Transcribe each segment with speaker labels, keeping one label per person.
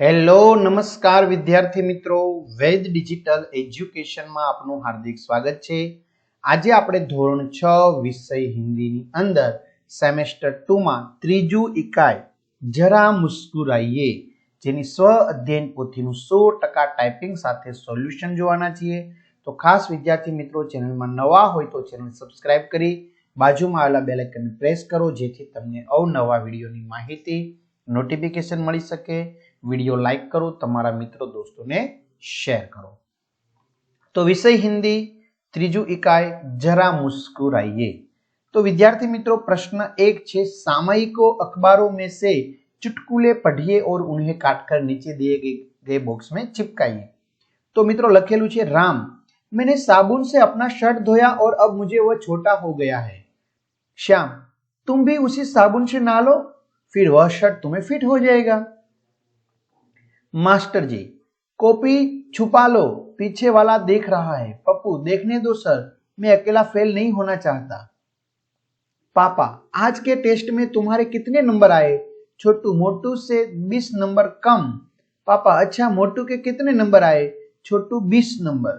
Speaker 1: Hello, નમસ્કાર વિદ્યાર્થી મિત્રો. વેદ ડિજિટલ એજ્યુકેશનમાં આપનું હાર્દિક સ્વાગત છે. આજે આપણે ધોરણ છ વિષય હિન્દીની અંદર સેમેસ્ટર ટુમાં ત્રીજું ઇકાઈ જરા મુસ્કુરાઈએ, જેની સ્વ અધ્યયન પોથીનું સો ટકા ટાઈપિંગ સાથે સોલ્યુશન જોવાના છીએ. તો ખાસ વિદ્યાર્થી મિત્રો, ચેનલમાં નવા હોય તો ચેનલ સબસ્ક્રાઇબ કરી બાજુમાં આવેલા બેલ પ્રેસ કરો, જેથી તમને અવનવા વિડીયોની માહિતી, નોટિફિકેશન મળી શકે. वीडियो लाइक करो કરો मित्रों दोस्तों ने शेयर करो। तो विषय हिंदी ત્રીજું इकाई, जरा मुस्कुराइए। तो विद्यार्थी मित्रों, प्रश्न एक छे, सामयिकों अखबारों में से चुटकुले पढ़िए और उन्हें काटकर नीचे दिए गए बॉक्स में चिपकाइए। तो मित्रों, लखेलू है राम, मैंने साबुन से अपना शर्ट धोया और अब मुझे वह छोटा हो गया है। श्याम, तुम भी उसी साबुन से नहा लो, फिर वह शर्ट तुम्हें फिट हो जाएगा। मास्टर जी कॉपी छुपा लो पीछे वाला देख रहा है पप्पू देखने दो सर मैं अकेला फेल नहीं होना चाहता पापा आज के टेस्ट में तुम्हारे कितने नंबर आए छोटू मोटू से 20 नंबर कम पापा अच्छा मोटू के कितने नंबर आए छोटू 20 नंबर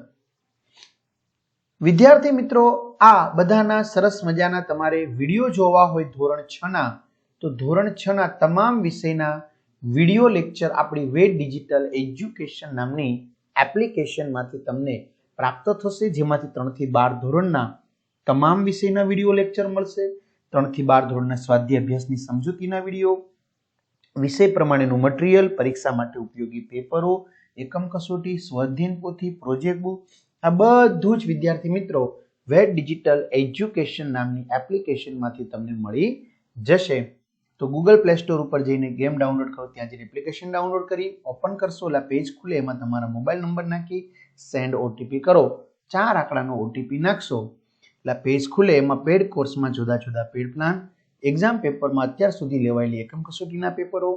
Speaker 1: વિદ્યાર્થી મિત્રો આ બધાના સરસ મજાના તમારે વિડીયો જોવા હોય ધોરણ છ ના તો ધોરણ છ ના તમામ વિષયના વીડિયો લેક્ચર આપણી વેદ ડિજિટલ એજ્યુકેશન નામની એપ્લિકેશનમાંથી તમને પ્રાપ્ત થશે. જેમાંથી ત્રણથી બાર ધોરણના તમામ વિષયના વીડિયો લેક્ચર મળશે. ત્રણથી બાર ધોરણના સ્વાધ્યાય અભ્યાસની સમજૂતીના વીડિયો, વિષય પ્રમાણેનું મટીરિયલ, પરીક્ષા માટે ઉપયોગી પેપરો, એકમ કસોટી સ્વાધ્યન પોથી, પ્રોજેક્ટ બુક, આ બધું જ વિદ્યાર્થી મિત્રો વેટ ડિજિટલ એજ્યુકેશન નામની એપ્લિકેશનમાંથી તમને મળી જશે. તો ગૂગલ પ્લે સ્ટોર ઉપર જઈને ગેમ ડાઉનલોડ કરો. ત્યાં જઈને એપ્લિકેશન ડાઉનલોડ કરી ઓપન કરશો એટલે પેજ ખુલે, એમાં તમારા મોબાઈલ નંબર નાખી સેન્ડ ઓટીપી કરો. ચાર આંકડાનો ઓટીપી નાખશો એટલે પેજ ખુલે, એમાં પેડ કોર્સમાં જુદા જુદા પેડ પ્લાન એક્ઝામ પેપરમાં અત્યાર સુધી લેવાયેલી એકમ કસોટીના પેપરો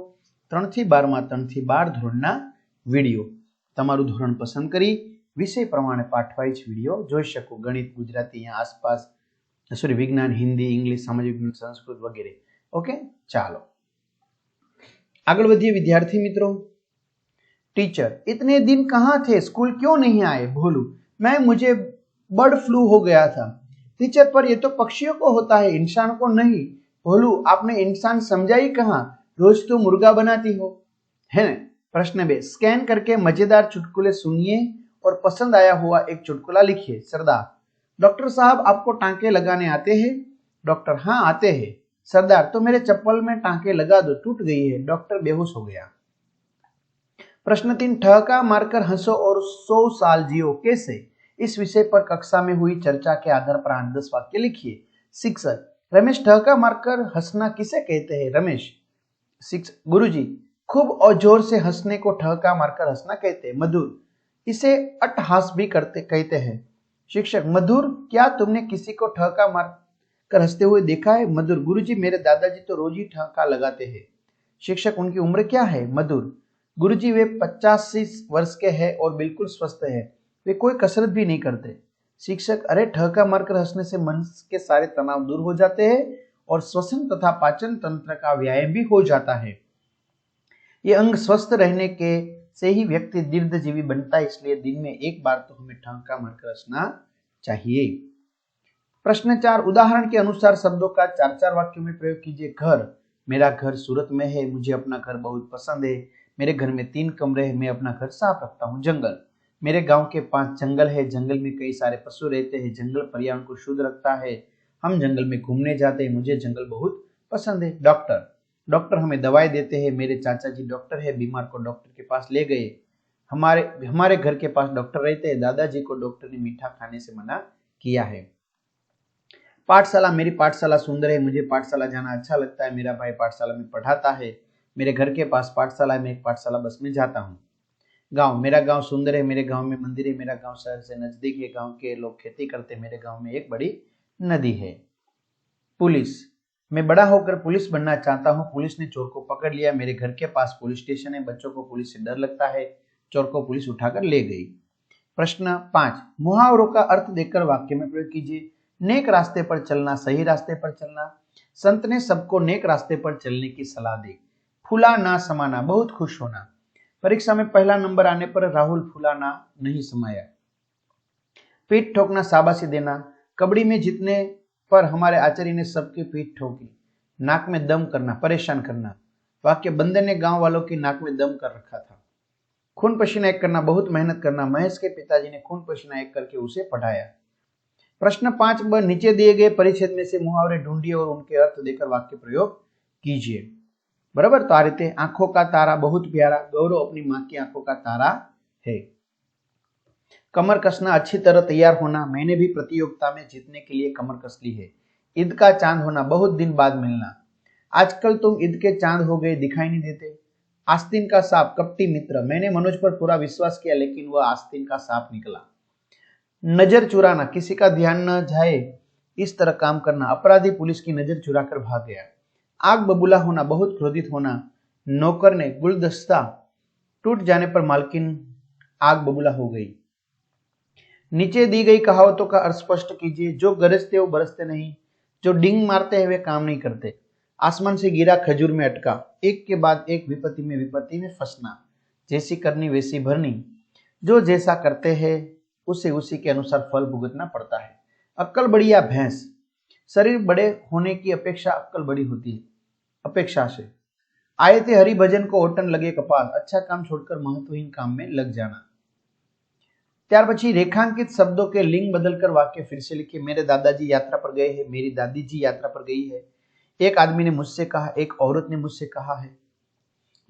Speaker 1: ત્રણથી બારમાં ત્રણથી બાર ધોરણના વીડિયો. તમારું ધોરણ પસંદ કરી, વિષય પ્રમાણે પાઠ વાઇઝ વીડિયો જોઈ શકો. ગણિત, ગુજરાતી આસપાસ સોરી વિજ્ઞાન, હિન્દી, ઇંગ્લિશ, સામાજિક, સંસ્કૃત વગેરે. ओके चलो। आगे विद्यार्थी मित्रों टीचर इतने दिन कहाँ थे? स्कूल क्यों नहीं आए? भोलू मैं, मुझे बर्ड फ्लू हो गया था। टीचर पर ये तो पक्षियों को होता है, इंसान को नहीं। भोलू आपने इंसान समझा ही कहा? रोज तो मुर्गा बनाती हो। है प्रश्न बे स्कैन करके मज़ेदार चुटकुले सुनिए और पसंद आया हुआ एक चुटकुला लिखिए। सरदार। डॉक्टर साहब आपको टांके लगाने आते हैं? डॉक्टर हाँ आते हैं। सरदार तो मेरे चप्पल में टांके लगा दो, टूट गई है। डॉक्टर बेहोश हो गया। प्रश्न तीन, ठहका मारकर हंसो और सौ साल जियो कैसे? इस विषय पर कक्षा में हुई चर्चा के आधार पर आठ दस वाक्य लिखिए। शिक्षक, रमेश, ठहका मारकर हंसना किसे कहते हैं? रमेश। शिक्षक, गुरुजी, खूब और ज़ोर से हंसने को ठहका मारकर हंसना कहते हैं। मधुर, इसे अटहास भी करते, कहते हैं। शिक्षक, मधुर, क्या तुमने किसी को ठहका मार कर हँसते हुए देखा है, मधुर। गुरुजी, मेरे दादाजी तो रोज ही ठहाका लगाते हैं। शिक्षक, उनकी उम्र क्या है? मधुर। गुरुजी, वे पचासी वर्ष के हैं और बिल्कुल स्वस्थ है। वे कोई कसरत भी नहीं करते। शिक्षक, अरे, ठहका मारकर हंसने से मन के सारे तनाव दूर हो जाते हैं और श्वसन तथा पाचन तंत्र का व्यायाम भी हो जाता है। ये अंग स्वस्थ रहने के से ही व्यक्ति दीर्घजीवी बनता है, इसलिए दिन में एक बार तो हमें ठहका मारकर हंसना चाहिए। प्रश्न चार उदाहरण के अनुसार शब्दों का चार चार वाक्यों में प्रयोग कीजिए। घर। मेरा घर सूरत में है, मुझे अपना घर बहुत पसंद है। मेरे घर में तीन कमरे हैं, मैं अपना घर साफ़ रखता हूँ। जंगल। मेरे गाँव के पाँच जंगल है। जंगल में कई सारे पशु रहते हैं। जंगल पर्यावरण को शुद्ध रखता है। हम जंगल में घूमने जाते हैं। मुझे जंगल बहुत पसंद है। डॉक्टर। डॉक्टर हमें दवाई देते हैं। मेरे चाचा जी डॉक्टर है। बीमार को डॉक्टर के पास ले गए। हमारे हमारे घर के पास डॉक्टर रहते हैं। दादाजी को डॉक्टर ने मीठा खाने से मना किया है। पाठशाला, मेरी पाठशाला सुंदर है, मुझे पाठशाला जाना अच्छा लगता है, मेरा भाई पाठशाला में पढ़ाता है, मेरे घर के पास पाठशाला है, मैं एक पाठशाला बस में जाता हूँ। गाँव, मेरा गाँव सुंदर है, मेरे गाँव में मंदिर है, मेरा गाँव शहर से नज़दीक है, गाँव के लोग खेती करते मेरे गाँव में एक बड़ी नदी है। पुलिस, मैं बड़ा होकर पुलिस बनना चाहता हूँ, पुलिस ने चोर को पकड़ लिया, मेरे घर के पास पुलिस स्टेशन है, बच्चों को पुलिस से डर लगता है, चोर को पुलिस उठाकर ले गई। प्रश्न पाँच, मुहावरों का अर्थ देखकर वाक्य में प्रयोग कीजिए। नेक रास्ते पर चलना, सही रास्ते पर चलना। संत ने सबको नेक रास्ते पर चलने की सलाह दी। फूला ना समाना, बहुत खुश होना। परीक्षा में पहला नंबर आने पर राहुल फूला ना नहीं समाया। पीठ ठोकना, शाबाशी देना। कबड्डी में जीतने पर हमारे आचार्य ने सबकी पीठ ठोकी। नाक में दम करना, परेशान करना। वाक्य बंदे ने गाँव वालों की नाक में दम कर रखा था। खून पसीना एक करना, बहुत मेहनत करना। महेश के पिताजी ने खून पसीना एक करके उसे पढ़ाया। प्रश्न पाँच ब नीचे दिए गए परिच्छेद में से मुहावरे ढूंढिए और उनके अर्थ देकर वाक्य प्रयोग कीजिए। बराबर? तो आ रीते आँखों का तारा, बहुत प्यारा, गौरव अपनी माँ की आँखों का तारा है। कमर कसना, अच्छी तरह तैयार होना, मैंने भी प्रतियोगिता में जीतने के लिए कमर कस ली है। ईद का चाँद होना, बहुत दिन बाद मिलना। आजकल तुम ईद के चाँद हो गए, दिखाई नहीं देते। आस्तीन का सांप, कपटी मित्र, मैंने मनोज पर पूरा विश्वास किया, लेकिन वह आस्तीन का सांप निकला। नज़र चुराना, किसी का ध्यान न जाए, इस तरह काम करना, अपराधी पुलिस की नज़र चुराकर भाग गया। आग बबूला होना, बहुत क्रोधित होना, नौकर ने गुलदस्ता टूट जाने पर मालकिन आग बबूला हो गई। नीचे दी गई कहावतों का अर्थ स्पष्ट कीजिए, जो गरजते हो बरसते नहीं, जो डिंग मारते हैं वे काम नहीं करते। आसमान से गिरा खजूर में अटका, एक के बाद एक विपत्ति में विपत्ति में फंसना, जैसी करनी वैसी भरनी, जो जैसा करते हैं उसे उसी के अनुसार फल भुगतना पड़ता है अक्कल बड़ी या भैंस शरीर बड़े होने की अपेक्षा अक्कल बड़ी होती है अपेक्षा से आए थे हरि भजन को ओटन लगे कपाल अच्छा काम छोड़कर महत्वहीन काम में लग जाना ત્યાર પછી રેખાંકિત शब्दों के लिंग बदलकर वाक्य फिर से लिखिए मेरे दादाजी यात्रा पर गए हैं मेरी दादी जी यात्रा पर गई है एक आदमी ने मुझसे कहा एक औरत ने मुझसे कहा है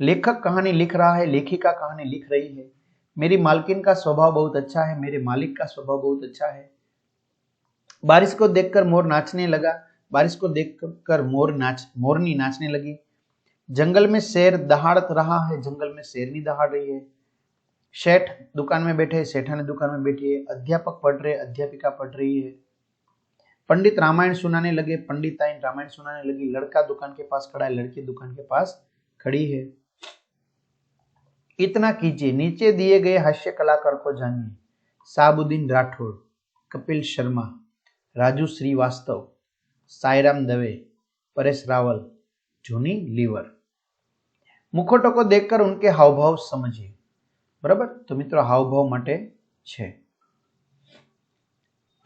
Speaker 1: लेखक कहानी लिख रहा है लेखिका कहानी लिख रही है मेरी मालकिन का स्वभाव बहुत अच्छा है, मेरे मालिक का स्वभाव बहुत अच्छा है। बारिश को देखकर मोर नाचने लगा, बारिश को देखकर मोर नाच, मोरनी नाचने लगी। जंगल में शेर दहाड़त रहा है, जंगल में शेरनी दहाड़ रही है। शेठ दुकान में बैठे सेठानी दुकान में बैठी है, अध्यापक पढ़ रहे, अध्यापिका पढ़ रही है। पंडित रामायण सुनाने लगे पंडिताइन रामायण सुनाने लगी, लड़का दुकान के पास खड़ा है, लड़की दुकान के पास खड़ी है। इतना कीजिए नीचे दिए गए हास्य कलाकार को जानिए साबुद्दीन राठौड़ कपिल शर्मा राजू श्रीवास्तव साईराम दवे परेश रावल जूनी लीवर મુખોટો को देखकर उनके हावभाव समझिए બરાબર તો મિત્રો હાવભાવ માટે છે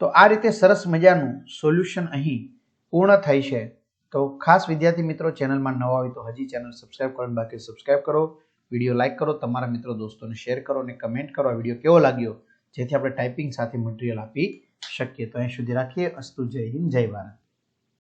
Speaker 1: તો આ રીતે સરસ મજાનું સોલ્યુશન અહીં પૂર્ણ થાય છે તો ખાસ વિદ્યાર્થી મિત્રો ચેનલમાં નવા હોય તો હજી ચેનલ સબસ્ક્રાઇબ કરવાનું બાકી સબસ્ક્રાઇબ કરો વીડિયો લાઇક કરો, તમારા મિત્રો દોસ્તોને શેર કરો અને કમેન્ટ કરો આ વીડિયો કેવો લાગ્યો, જેથી આપણે ટાઈપિંગ સાથે મટીરિયલ આપી શકીએ. તો અહીં સુધી રાખીએ. અસ્તુ જય હિન્દ, જય ભારત.